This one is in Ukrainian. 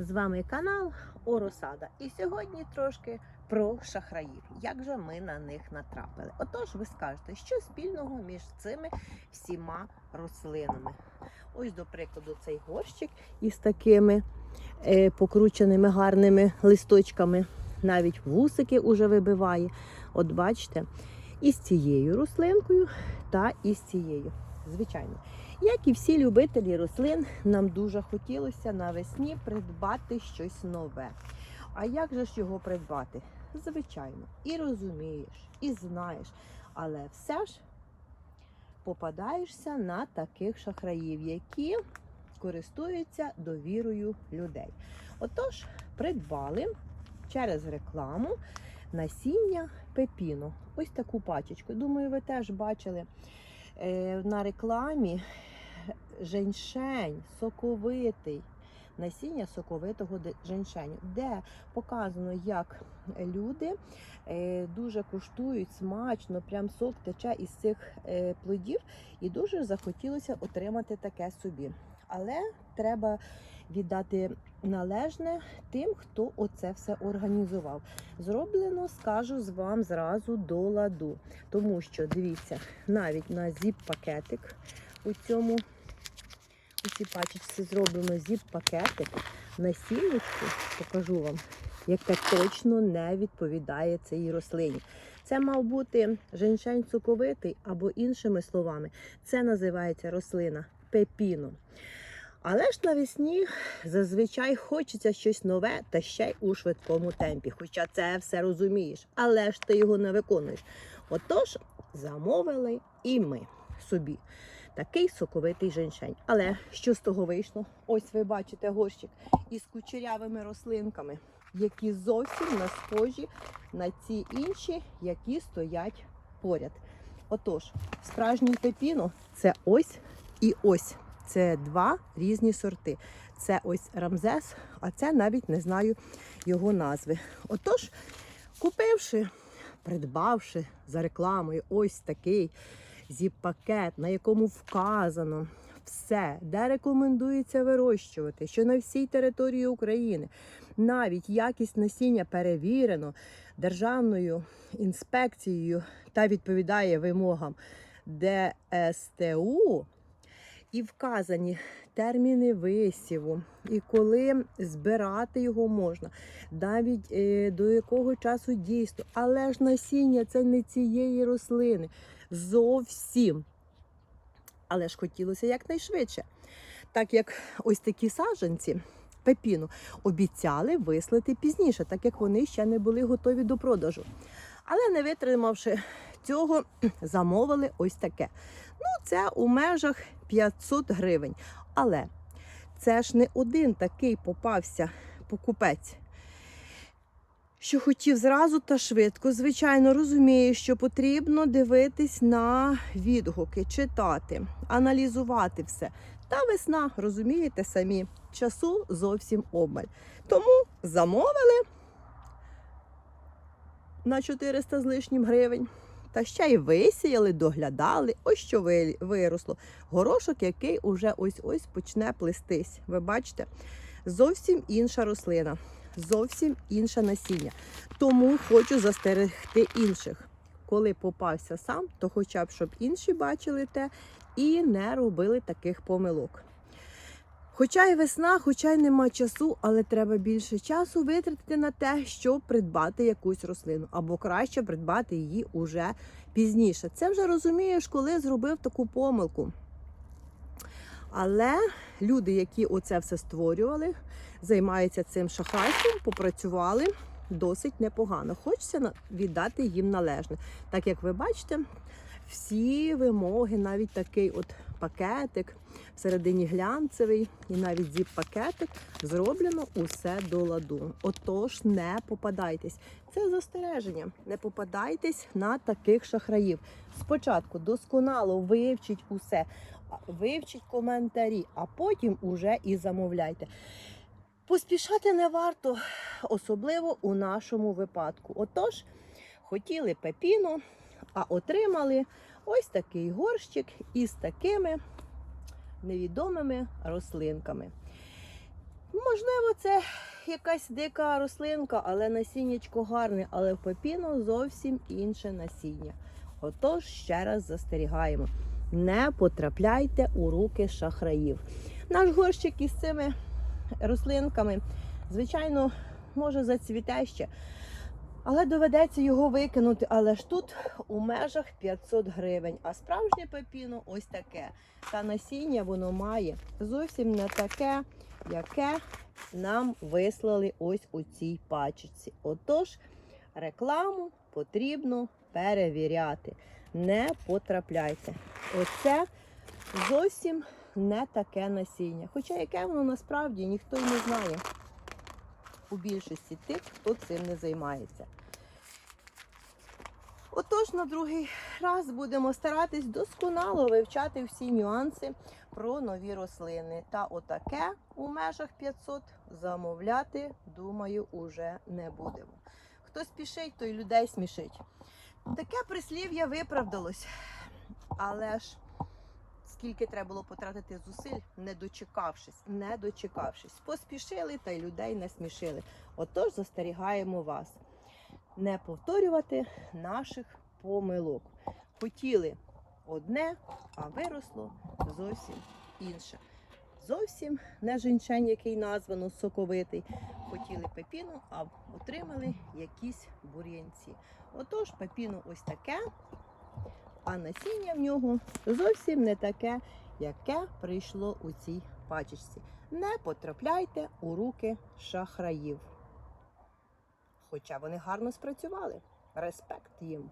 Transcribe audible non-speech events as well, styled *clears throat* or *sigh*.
З вами канал Оросада. І сьогодні трошки про шахраїв. Як же ми на них натрапили? Отож, ви скажете, що спільного між цими всіма рослинами? Ось, до прикладу, цей горщик із такими е, покрученими гарними листочками. Навіть вусики уже вибиває. От бачите, і з цією рослинкою та і з цією. Звичайно. Як і всі любителі рослин, нам дуже хотілося навесні придбати щось нове. А як же ж його придбати? Звичайно, і розумієш, і знаєш, але все ж попадаєшся на таких шахраїв, які користуються довірою людей. Отож, придбали через рекламу насіння пепіно. Ось таку пачечку. Думаю, ви теж бачили е, на рекламі женьшень, соковитий. Насіння соковитого женьшеню, де показано, як люди е, дуже куштують смачно, прям сок тече із цих е, плодів, і дуже захотілося отримати таке собі. Але треба віддати належне тим, хто оце все організував. Зроблено, скажу з вам зразу до ладу. Тому що дивіться, навіть на зіп-пакетик у цьому у цій пачечці зроблено зіп-пакетик. Насіннячку, покажу вам, яке точно не відповідає цій рослині. Це мав бути женьшень соковитий, або іншими словами, це називається рослина пепіно. Але ж навесні зазвичай хочеться щось нове та ще й у швидкому темпі. Хоча це все розумієш, але ж ти його не виконуєш. Отож, замовили і ми собі такий соковитий женьшень. Але що з того вийшло? Ось ви бачите горщик із кучерявими рослинками, які зовсім не схожі на ці інші, які стоять поряд. Отож, справжній пепіно це ось і ось. Це два різні сорти. Це ось Рамзес, а це навіть не знаю його назви. Отож, купивши, придбавши за рекламою ось такий зіп-пакет, на якому вказано все, де рекомендується вирощувати, що на всій території України навіть якість насіння перевірено державною інспекцією та відповідає вимогам ДСТУ. І вказані терміни висіву, і коли збирати його можна, навіть е, до якого часу дійсно. Але ж насіння це не цієї рослини. Зовсім. Але ж хотілося якнайшвидше. Так як ось такі саджанці пепіну обіцяли вислати пізніше, так як вони ще не були готові до продажу. Але не витримавши цього, *clears throat* замовили ось таке. Ну, це у межах 500 гривень. Але це ж не один такий попався покупець, що хотів зразу та швидко. Звичайно, розумію, що потрібно дивитись на відгуки, читати, аналізувати все. Та весна, розумієте самі, часу зовсім обмаль. Тому замовили на 400 з лишнім гривень. Та ще й висіяли, доглядали. Ось що виросло. Горошок, який уже ось-ось почне плестись. Ви бачите? Зовсім інша рослина, зовсім інше насіння. Тому хочу застерегти інших. Коли попався сам, то хоча б щоб інші бачили те і не робили таких помилок. Хоча й весна, хоча й нема часу, але треба більше часу витратити на те, щоб придбати якусь рослину, або краще придбати її уже пізніше. Це вже розумієш, коли зробив таку помилку. Але люди, які оце все створювали, займаються цим шахрайством, попрацювали досить непогано. Хочеться віддати їм належне. Так як ви бачите, всі вимоги, навіть такий от пакетик, всередині глянцевий і навіть зіп-пакетик, зроблено усе до ладу. Отож, не попадайтесь. Це застереження. Не попадайтесь на таких шахраїв. Спочатку досконало вивчіть усе, вивчіть коментарі, а потім уже і замовляйте. Поспішати не варто, особливо у нашому випадку. Отож, хотіли пепіну, а отримали ось такий горщик із такими невідомими рослинками. можливо, це якась дика рослинка, але насіннячко гарне, але в пепіно зовсім інше насіння. Отож, ще раз застерігаємо: не потрапляйте у руки шахраїв. Наш горщик із цими рослинками, звичайно, може зацвіте ще, але доведеться його викинути. Але ж тут у межах 500 гривень. А справжнє пепіно ось таке. Та насіння воно має зовсім не таке, яке нам вислали ось у цій пачці. Отож, рекламу потрібно перевіряти. Не потрапляйте. Оце зовсім не таке насіння. Хоча яке воно насправді ніхто й не знає. У більшості тих, хто цим не займається. Отож, на другий раз будемо старатись досконало вивчати всі нюанси про нові рослини. Та отаке у межах 500 замовляти, думаю, уже не будемо. Хто спішить, той людей смішить. Таке прислів'я виправдалось, але ж скільки треба було потратити зусиль, не дочекавшись, не дочекавшись. Поспішили та й людей не смішили. Отож, застерігаємо вас не повторювати наших помилок. Хотіли одне, а виросло зовсім інше. Зовсім не жінчень, який названо соковитий. Хотіли пепіну, а отримали якісь бур'янці. Отож, пепіно ось таке, а насіння в нього зовсім не таке, яке прийшло у цій пачечці. Не потрапляйте у руки шахраїв. Хоча вони гарно спрацювали. Респект їм.